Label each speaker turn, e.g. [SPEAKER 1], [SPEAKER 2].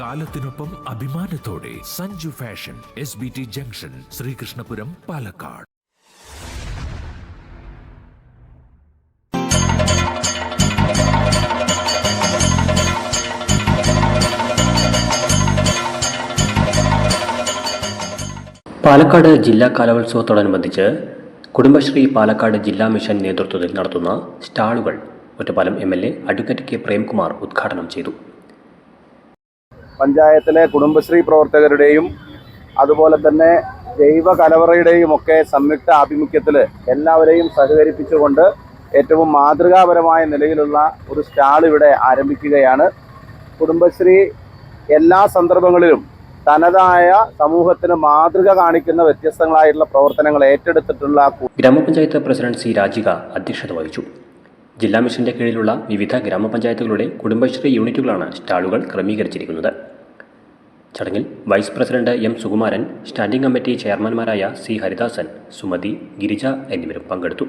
[SPEAKER 1] കാലത്തിനൊപ്പം അഭിമാനത്തോടെ Sanju fashion S B T junction Sreekrishnapuram Palakkad.
[SPEAKER 2] Palakkad ജില്ലാ കലോത്സവത്തോടനുബന്ധിച്ച് കുടുംബശ്രീ പാലക്കാട് ജില്ലാ മിഷൻ നേതൃത്വത്തിൽ നടത്തുന്ന സ്റ്റാളുകൾ Ottapalam M L A advocate K Premkumar ഉദ്ഘാടനം ചെയ്തു.
[SPEAKER 3] പഞ്ചായത്തിലെ കുടുംബശ്രീ പ്രവർത്തകരുടെയും അതുപോലെ തന്നെ ജൈവ കലവറയുടെയും ഒക്കെ സംയുക്ത ആഭിമുഖ്യത്തിൽ എല്ലാവരെയും സഹകരിപ്പിച്ചുകൊണ്ട് ഏറ്റവും മാതൃകാപരമായ നിലയിലുള്ള ഒരു സ്റ്റാൾ ഇവിടെ ആരംഭിക്കുകയാണ്. കുടുംബശ്രീ എല്ലാ സന്ദർഭങ്ങളിലും തനതായ സമൂഹത്തിന് മാതൃക കാണിക്കുന്ന വ്യത്യസ്തങ്ങളായിട്ടുള്ള പ്രവർത്തനങ്ങൾ ഏറ്റെടുത്തിട്ടുള്ള
[SPEAKER 2] ഗ്രാമപഞ്ചായത്ത് പ്രസിഡന്റ് സി രാജിക അധ്യക്ഷത വഹിച്ചു. ജില്ലാ മിഷന്റെ കീഴിലുള്ള വിവിധ ഗ്രാമപഞ്ചായത്തുകളുടെ കുടുംബശ്രീ യൂണിറ്റുകളാണ് സ്റ്റാളുകൾ ക്രമീകരിച്ചിരിക്കുന്നത്. ചടങ്ങിൽ vice president M Sukumaran standing committee ചെയർമാൻമാരായ C Haridasan Sumathi Girija എന്നിവരും പങ്കെടുത്തു.